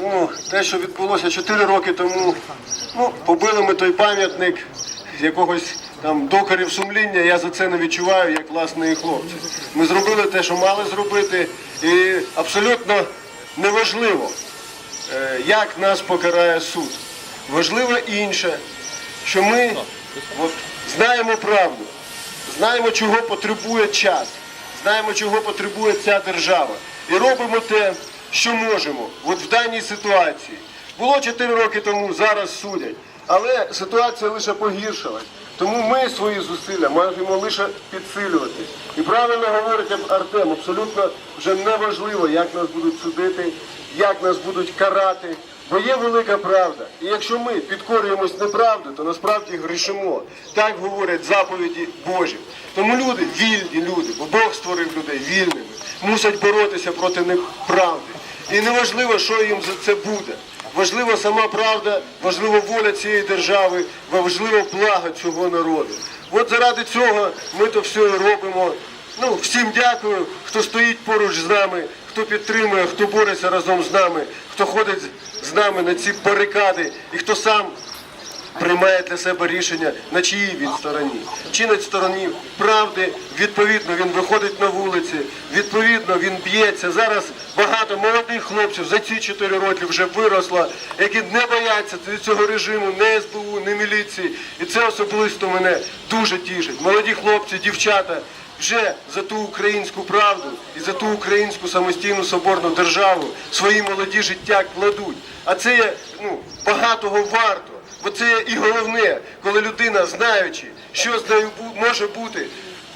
ну, те, що відбулося 4 роки тому, ну, побили ми той пам'ятник якогось там докорів сумління, я за це не відчуваю, як власне і хлопці. Ми зробили те, що мали зробити, і абсолютно неважливо, е, як нас покарає суд. Важливо інше, що ми от, знаємо правду, знаємо, чого потребує час, знаємо, чого потребує ця держава. І робимо те, що можемо, от в даній ситуації. Було 4 роки тому, зараз судять. Але ситуація лише погіршилась. Тому ми свої зусилля маємо лише підсилювати. І правильно говорить Артем, абсолютно вже не важливо, як нас будуть судити, як нас будуть карати. Бо є велика правда. І якщо ми підкорюємось неправди, то насправді грішимо. Так говорять заповіді Божі. Тому люди, вільні люди, бо Бог створив людей вільними, мусять боротися проти неправди. І неважливо, що їм за це буде. Важлива сама правда, важлива воля цієї держави, важливо благо цього народу. От заради цього ми то все робимо. Ну, всім дякую, хто стоїть поруч з нами, хто підтримує, хто бореться разом з нами, хто ходить з нами на ці барикади і хто сам приймає для себе рішення, на чиїй він стороні. Чи на стороні правди, відповідно, він виходить на вулиці, відповідно, він б'ється. Зараз багато молодих хлопців за ці 4 роки вже виросло, які не бояться цього режиму, не СБУ, не міліції. І це особисто мене дуже тішить. Молоді хлопці, дівчата. Вже за ту українську правду і за ту українську самостійну соборну державу свої молоді життя кладуть. А це є ну, багатого варто. Бо це і головне, коли людина, знаючи, що з нею може бути,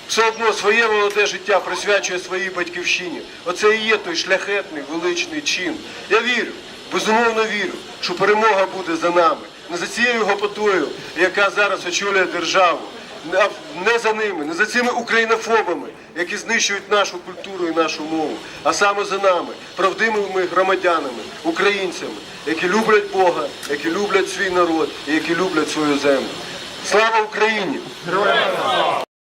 все одно своє молоде життя присвячує своїй батьківщині. Оце і є той шляхетний величний чин. Я вірю, безумовно вірю, що перемога буде за нами. Не за цією гопотою, яка зараз очолює державу. Не- за ними, не за цими українофобами, які знищують нашу культуру і нашу мову, а саме за нами, правдивими громадянами, українцями, які люблять Бога, які люблять свій народ і які люблять свою землю. Слава Україні!